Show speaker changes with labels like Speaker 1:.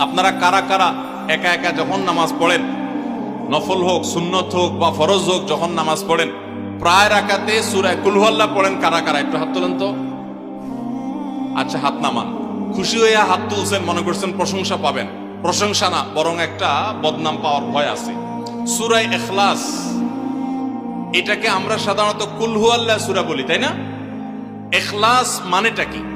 Speaker 1: আপনারা কারা কারা একা একা যখন নামাজ পড়েন, নফল হোক, সুন্নত হোক বা ফরজ হোক, যখন নামাজ পড়েন, প্রায় রাকাতে সুরায় কুলহল্লা পড়েন কারা কারা? একটু হাত তোলেন তো। আচ্ছা হাত নামান। খুশি হইয়া হাত তুলছেন, মনে করছেন প্রশংসা পাবেন। প্রশংসা না, বরং একটা বদনাম পাওয়ার ভয় আছে। সুরাই এখলাস এটাকে আমরা সাধারণত কুলহু আল্লাহ সুরা বলি, তাই না? এখলাস মানেটা কি?